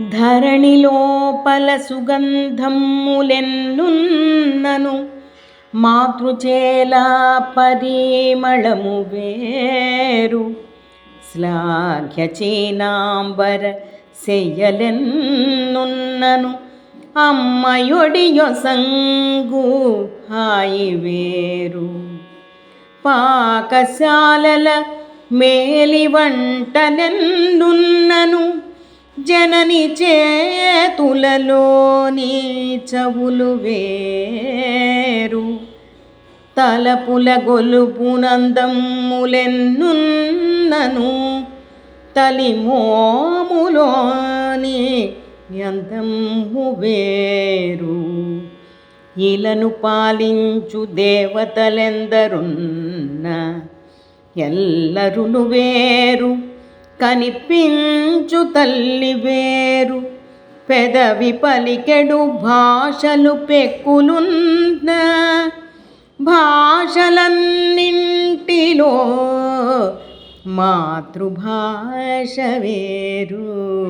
ధరణి లోపల సుగంధములెన్నున్నను మాతృచేల పరిమళము వేరు. శ్లాఘ్యచీనాంబర చీనాంబర అమ్మయొడియొసంగు హాయి వేరు. పాకశాలల మేలి వంటనెన్నున్నను జనని చేతులలోని చవులు వేరు. తలపుల గొలుపునందములెన్నున్నను తలిమోములోని యంతము వేరు. ఇలను పాలించు దేవతలెందరున్న ఎల్లరును వేరు. కనిపించు తల్లి వేరు. పెదవి పలికెడు భాషలు పెక్కులున్న భాషలన్నింటిలో మాతృభాష వేరు.